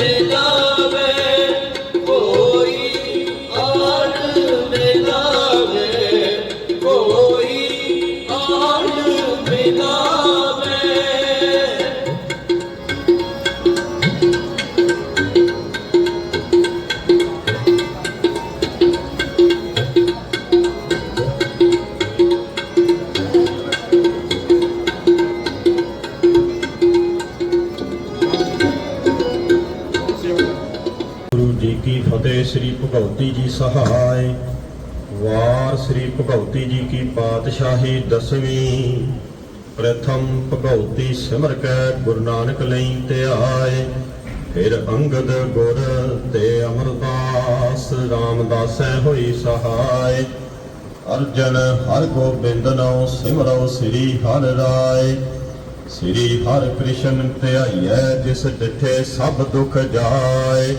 বলে ਸ੍ਰੀ ਜੀ ਸਹਾਇ। ਵਾਰ ਸ੍ਰੀ ਭਗਵਤੀ ਜੀ ਕੀ ਪਾਤਸ਼ਾਹੀ ਦਸਵੀਂ। ਪ੍ਰਥਮ ਭਗਵਤੀ ਸਿਮਰ ਕੈ ਗੁਰੂ ਨਾਨਕ ਲਈ ਧਿਆਏ ਫਿਰ ਅੰਗਦ ਗੁਰ ਤੇ ਅਮਰਦਾਸ ਰਾਮਦਾਸੈ ਹੋਈ ਸਹਾਇ। ਅਰਜਨ ਹਰ ਗੋਬਿੰਦ ਨਉ ਸਿਮਰੋ ਸ੍ਰੀ ਹਰਿ ਰਾਏ। ਸ੍ਰੀ ਹਰਿ ਕ੍ਰਿਸ਼ਨ ਧਿਆਈਐ ਜਿਸ ਡਿਠੇ ਸਭ ਦੁਖ ਜਾਏ।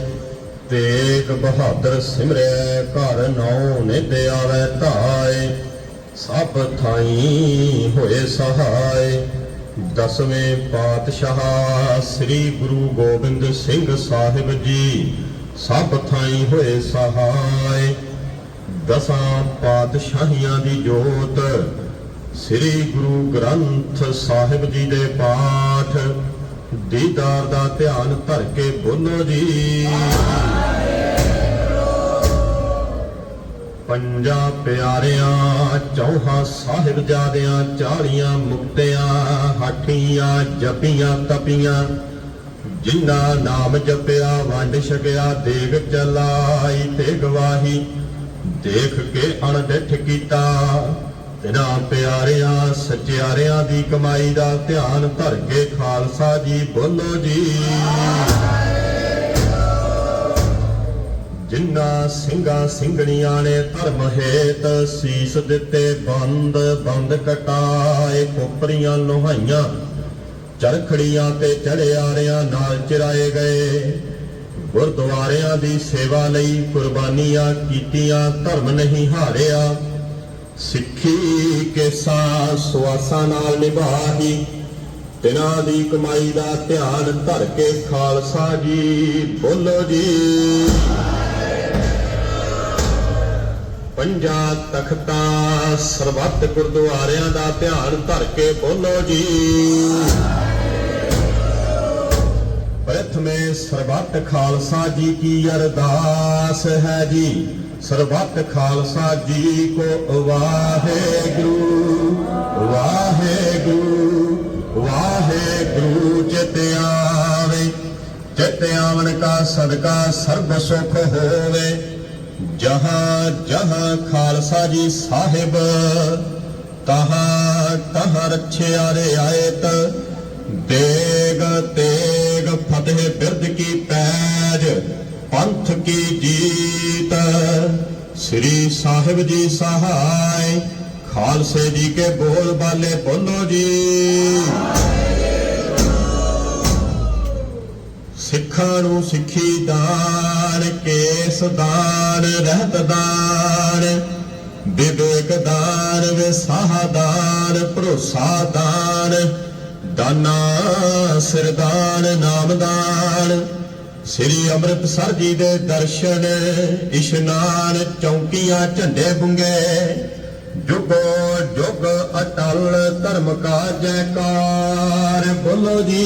ਤੇਗ ਬਹਾਦਰ ਸਿਮਰੈ, ਘਰ ਨੌ ਨਿਧ ਆਵੈ ਧਾਏ। ਸਭ ਥਾਈ ਹੋਏ ਸਹਾਇ ਦਸਵੇਂ ਪਾਤਸ਼ਾਹ ਸ੍ਰੀ ਗੁਰੂ ਗੋਬਿੰਦ ਸਿੰਘ ਸਾਹਿਬ ਜੀ, ਸਭ ਥਾਈ ਹੋਏ ਸਹਾਇ ਦਸਾਂ ਪਾਤਸ਼ਾਹੀਆਂ ਦੀ ਜੋਤ, ਸ੍ਰੀ ਗੁਰੂ ਗ੍ਰੰਥ ਸਾਹਿਬ ਜੀ ਦੇ ਪਾਠ। ਦੀਦਾਰ ਦਾ ਧਿਆਨ ਧਰ ਕੇ ਬੋਲੋ ਜੀ। ਪੰਜਾ ਪਿਆਰਿਆਂ, ਚੌਹਾਂ ਸਾਹਿਬਜ਼ਾਦਿਆਂ, ਚਾਲੀਆਂ ਮੁਕਤਿਆਂ, ਹਾਠੀਆਂ, ਜਪੀਆਂ, ਤਪੀਆਂ ਜਿੰਨਾ ਨਾਮ ਜਪਿਆ, ਵੰਡ ਛਕਿਆ ਦੇਗ ਚਲਾਈ, ਤੇ ਗਵਾਹੀ, ਦੇਖ ਕੇ ਅਣਡਿਠ ਕੀਤਾ। ਤਿਨਾ ਪਿਆਰਿਆਂ, ਸਚਿਆਰਿਆਂ ਦੀ ਕਮਾਈ ਦਾ ਧਿਆਨ ਧਰ ਕੇ ਖਾਲਸਾ ਜੀ ਬੋਲੋ ਜੀ। ਜਿਨ੍ਹਾਂ ਸਿੰਘਾਂ ਸਿੰਘਣੀਆਂ ਨੇ ਧਰਮ ਹੇਤ ਸੀਸ ਦਿੱਤੇ, ਬੰਦ ਬੰਦ ਕਟਾਏ ਕੋਪਰੀਆਂ ਲੋਹਾਈਆਂ, ਚਰਖੜੀਆਂ ਤੇ ਚੜਿਆਰਿਆਂ ਨਾਲ ਚਿਰਾਏ ਗਏ। ਗੁਰਦੁਆਰਿਆਂ ਦੀ ਸੇਵਾ ਲਈ ਕੁਰਬਾਨੀਆਂ ਕੀਤੀਆਂ, ਧਰਮ ਨਹੀਂ ਹਾਰਿਆ। ਸਿੱਖੀ ਕੇਸਾ ਸੁਆਸਾਂ ਨਾਲ ਨਿਭਾਹੀ, ਤਿਨਾਂ ਦੀ ਕਮਾਈ ਦਾ ਧਿਆਨ ਧਰ ਕੇ ਖਾਲਸਾ ਜੀ ਬੋਲੋ ਜੀ। ਪੰਜਾ ਤਖਤਾਂ ਸਰਬੱਤ ਗੁਰਦੁਆਰਿਆਂ ਦਾ ਧਿਆਨ ਧਰ ਕੇ ਬੋਲੋ ਜੀ। ਸਰਬੱਤ ਖਾਲਸਾ ਜੀ ਕੀ ਅਰਦਾਸ ਹੈ ਜੀ। ਸਰਬੱਤ ਖਾਲਸਾ ਜੀ ਕੋ ਵਾਹਿਗੁਰੂ ਵਾਹਿਗੁਰੂ ਵਾਹਿਗੁਰੂ ਚਿਤ ਆਵੇ। ਚਿਤ ਆਵਣ ਕਾ ਸਦਕਾ ਸਰਬ ਸੁਖ ਹੋਵੇ। ਜਹਾਂ ਜਹਾਂ ਖਾਲਸਾ ਜੀ ਸਾਹਿਬ, ਤਹਾਂ ਤਹਾਂ ਰਛਿਆ ਰਿਆਇਤ, ਦੇਗ ਤੇਗ ਫਤਿਹ ਬਿਰਦ ਕੀ ਪੈਜ, ਪੰਥ ਕੀ ਜੀਤ। ਸ੍ਰੀ ਸਾਹਿਬ ਜੀ ਸਹਾਇ, ਖਾਲਸੇ ਜੀ ਕੇ ਬੋਲ ਬਾਲੇ ਬੋਲੋ ਜੀ। ਸਿੱਖਾਂ ਨੂੰ ਸਿੱਖੀ ਦਾਨ, ਕੇਸ ਦਾਨ, ਰਹਿਤ ਦਾਨ। ਵਿਵੇਕ ਦਾਨ, ਵਿਸਾਹ ਦਾਨ, ਭਰੋਸਾ ਦਾਨ। ਦਾਨਾ ਸਿਰਦਾਨ ਨਾਮਦਾਨ। ਸ੍ਰੀ ਅੰਮ੍ਰਿਤਸਰ ਜੀ ਦੇ ਦਰਸ਼ਨ ਇਸ਼ਨਾਨ ਚੌਂਕੀਆਂ ਝੰਡੇ ਬੁੰਗੇ। ਜੁਗੋ ਜੁਗ ਅਟਲ ਧਰਮ ਕਾ ਜੈਕਾਰ ਬੋਲੋ ਜੀ।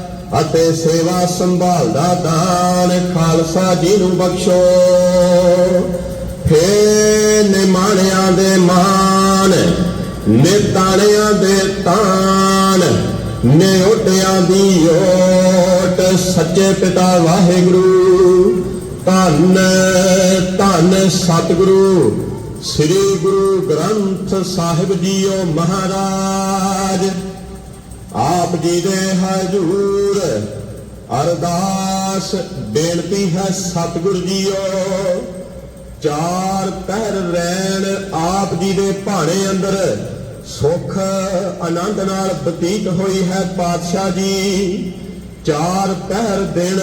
ਅਤੇ ਸੇਵਾ ਸੰਭਾਲ ਦਾ ਦਾਨ ਖਾਲਸਾ ਜੀ ਨੂੰ ਬਖਸ਼ੋ। ਫੇ ਨਿਮਾਣਿਆਂ ਦੇ ਮਾਨ ਨਿਤਾਣਿਆਂ ਦੇ ਤਾਨ ਨਿਉਟਿਆਂ ਦੀ ਓਟ, ਸੱਚੇ ਪਿਤਾ ਵਾਹਿਗੁਰੂ। ਧੰਨ ਧੰਨ ਸਤਿਗੁਰੂ, ਸ੍ਰੀ ਗੁਰੂ ਗ੍ਰੰਥ ਸਾਹਿਬ ਜੀਓ ਮਹਾਰਾਜ। ਆਪ ਜੀ ਦੇ ਹਜੂਰ, ਅਰਦਾਸ, ਬੇਨਤੀ ਹੈ ਸਤਿਗੁਰ ਜੀਓ। ਚਾਰ ਪੈਰ ਰਹਿਣ ਆਪ ਜੀ ਦੇ ਭਾਣੇ ਅੰਦਰ, ਸੁਖ ਆਨੰਦ ਨਾਲ ਬਤੀਤ ਹੋਈ ਹੈ ਪਾਤਸ਼ਾਹ ਜੀ। ਚਾਰ ਪੈਰ ਦਿਨ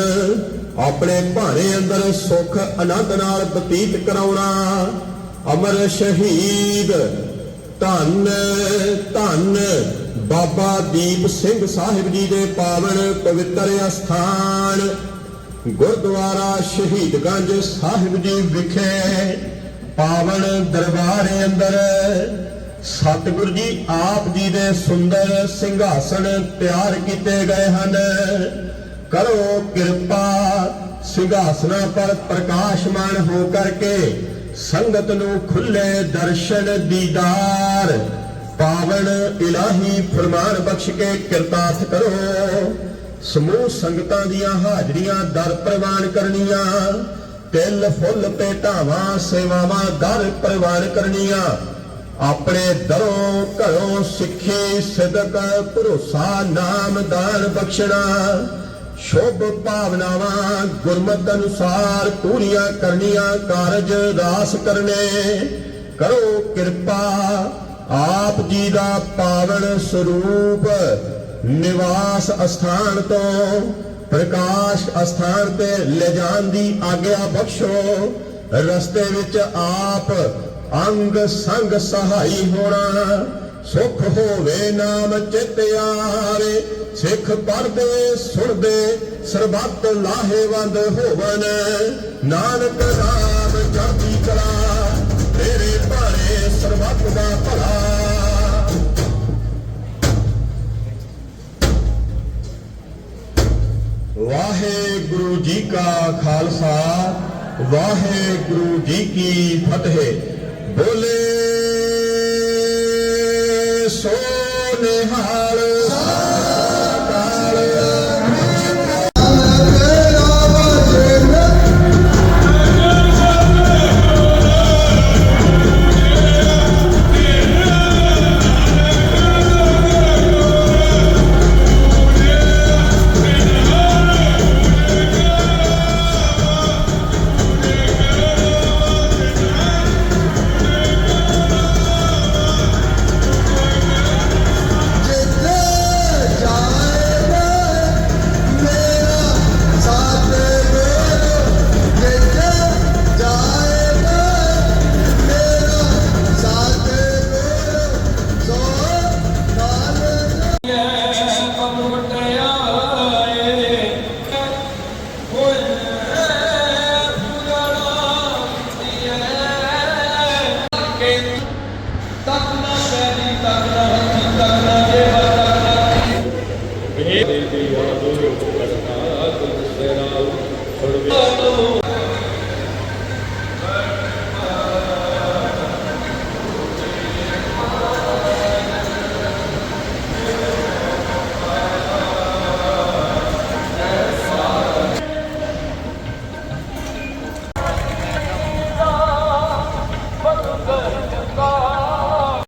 ਆਪਣੇ ਭਾਣੇ ਅੰਦਰ ਸੁਖ ਆਨੰਦ ਨਾਲ ਬਤੀਤ ਕਰਾਉਣਾ। ਅਮਰ ਸ਼ਹੀਦ, ਧੰਨ ਧੰਨ। ਬਾਬਾ ਦੀਪ ਸਿੰਘ ਸਾਹਿਬ ਜੀ ਦੇ ਪਾਵਨ ਪਵਿੱਤਰ ਅਸਥਾਨ, ਗੁਰਦੁਆਰਾ ਸ਼ਹੀਦਗੰਜ ਸਾਹਿਬ ਜੀ ਵਿਖੇ ਪਾਵਨ ਦਰਬਾਰ ਅੰਦਰ ਸਤਿਗੁਰੂ ਜੀ ਆਪ ਜੀ ਦੇ ਸੁੰਦਰ ਸਿੰਘਾਸਣ ਤਿਆਰ ਕੀਤੇ ਗਏ ਹਨ। ਕਰੋ ਕਿਰਪਾ ਸਿੰਘਾਸਨਾਂ ਪਰ ਪ੍ਰਕਾਸ਼ਮਾਨ ਹੋ ਕਰਕੇ ਸੰਗਤ ਨੂੰ ਖੁੱਲੇ ਦਰਸ਼ਨ ਦੀਦਾਰ। ਪਾਵਨ ਇਲਾਹੀ ਫਰਮਾਨ ਬਖਸ਼ ਕੇ ਕਿਰਤਾਰਥ ਕਰੋ। ਸਮੂਹ ਸੰਗਤਾਂ ਦੀਆਂ ਹਾਜ਼ਰੀਆਂ ਦਰ ਪ੍ਰਵਾਨ ਕਰਨੀਆਂ। ਤਿਲ, ਫੁੱਲ ਭੇਟਾਵਾਂ ਸੇਵਾਵਾਂ ਦਰ ਪ੍ਰਵਾਨ ਕਰਨੀਆਂ। ਆਪਣੇ ਦਰੋਂ ਘਰੋਂ ਸਿੱਖੀ ਸਿਦਕ, ਭਰੋਸਾ, ਨਾਮ ਦਾਨ ਬਖਸ਼ਣਾ। ਸ਼ੁਭ ਭਾਵਨਾਵਾਂ ਗੁਰਮਤ ਅਨੁਸਾਰ ਪੂਰੀਆਂ ਕਰਨੀਆਂ, ਕਾਰਜ ਰਾਸ ਕਰਨੇ। ਕਰੋ ਕਿਰਪਾ ਆਪ ਜੀ ਦਾ ਪਾਵਨ ਸਰੂਪ ਨਿਵਾਸ ਅਸਥਾਨ ਤੋਂ, ਪ੍ਰਕਾਸ਼ ਅਸਥਾਨ ਤੇ ਲਿਜਾਣ ਦੀ ਆਗਿਆ ਬਖਸ਼ੋ। ਰਸਤੇ ਵਿੱਚ ਆਪ ਅੰਗ ਸੰਗ ਸਹਾਈ ਹੋਣਾ, ਸੁਖ ਹੋਵੇ ਨਾਮ ਚਿਤ ਆਵੇ ਸਿੱਖ ਪੜਦੇ ਸੁਣਦੇ, ਸਰਬੱਤ ਲਾਹੇਵੰਦ ਹੋਵਨ। ਨਾਨਕ ਨਾਮ ਜਪੀ ਕਲਾ ਸਰਬੱਤ ਦਾ ਭਲਾ। ਵਾਹਿਗੁਰੂ ਜੀ ਕਾ ਖਾਲਸਾ ਵਾਹਿਗੁਰੂ ਜੀ ਕੀ ਫਤਿਹ। ਬੋਲੇ ਸੋ ਨਿਹਾਲ